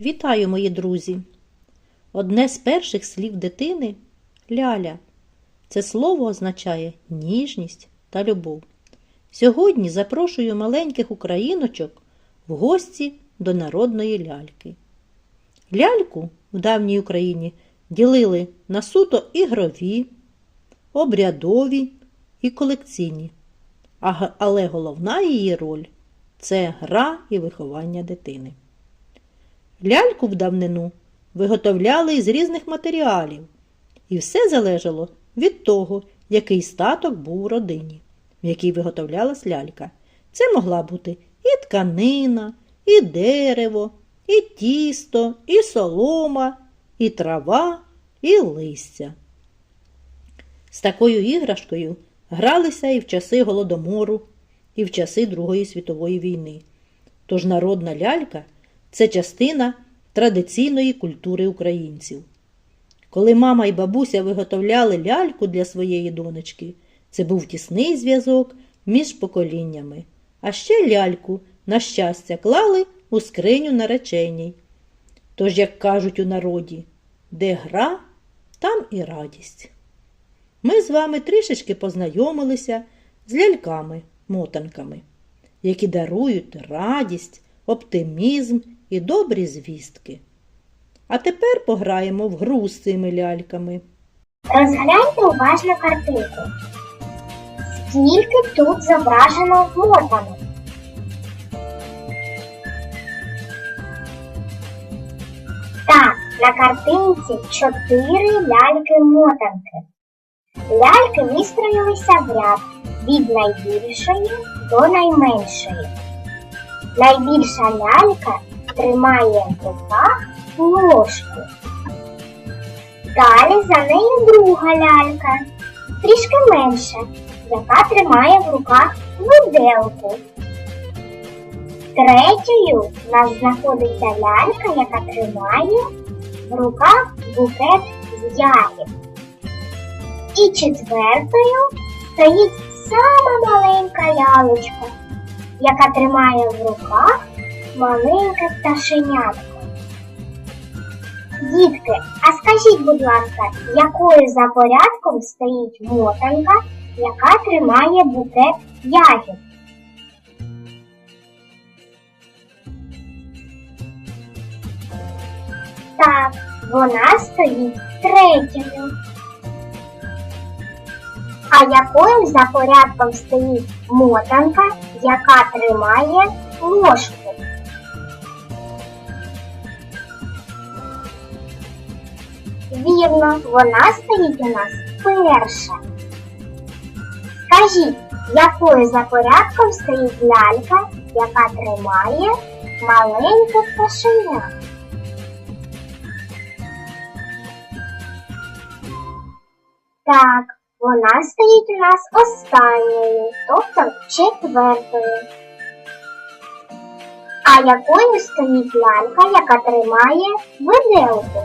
Вітаю, мої друзі! Одне з перших слів дитини ляля. Це слово означає ніжність та любов. Сьогодні запрошую маленьких україночок в гості до народної ляльки. Ляльку в давній Україні ділили на суто ігрові, обрядові і колекційні. Але головна її роль це гра і виховання дитини. Ляльку в давнину виготовляли із різних матеріалів, і все залежало від того, який статок був у родині, в якій виготовлялась лялька. Це могла бути і тканина, і дерево, і тісто, і солома, і трава, і листя. З такою іграшкою гралися і в часи Голодомору, і в часи Другої світової війни. Тож народна лялька це частина традиційної культури українців. Коли мама і бабуся виготовляли ляльку для своєї донечки, це був тісний зв'язок між поколіннями. А ще ляльку, на щастя, клали у скриню нареченій. Тож, як кажуть у народі, де гра, там і радість. Ми з вами трішечки познайомилися з ляльками-мотанками, які дарують радість, оптимізм і добрі звістки. А тепер пограємо в гру з цими ляльками. Розгляньте уважно картинку. Скільки тут зображено мотанок? Так, на картинці чотири ляльки-мотанки. Ляльки вистроїлися в ряд від найбільшої до найменшої. Найбільша лялька тримає в руках ложку. Далі за нею друга лялька, трішки менша, яка тримає в руках виделку. Третьою в нас знаходиться лялька, яка тримає в руках букет з ягід. І четвертою стоїть сама маленька лялечка, яка тримає в руках маленьке пташенятко. Дітки, а скажіть, будь ласка, якою за порядком стоїть мотанка, яка тримає букет ягід? Так, вона стоїть третьою. А якою за порядком стоїть мотанка, яка тримає ложку? Вірно, вона стоїть у нас перша. Скажіть, якою за порядком стоїть лялька, яка тримає маленьке пташеня? Так, вона стоїть у нас останньою, тобто четвертою. А якою стоїть лялька, яка тримає виделку?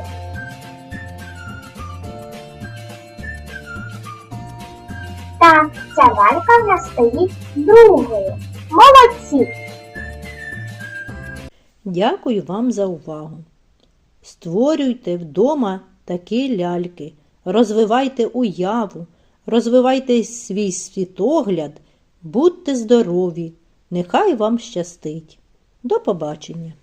Так, ця лялька в нас стоїть другою. Молодці! Дякую вам за увагу. Створюйте вдома такі ляльки, розвивайте уяву, розвивайте свій світогляд, будьте здорові, нехай вам щастить. До побачення!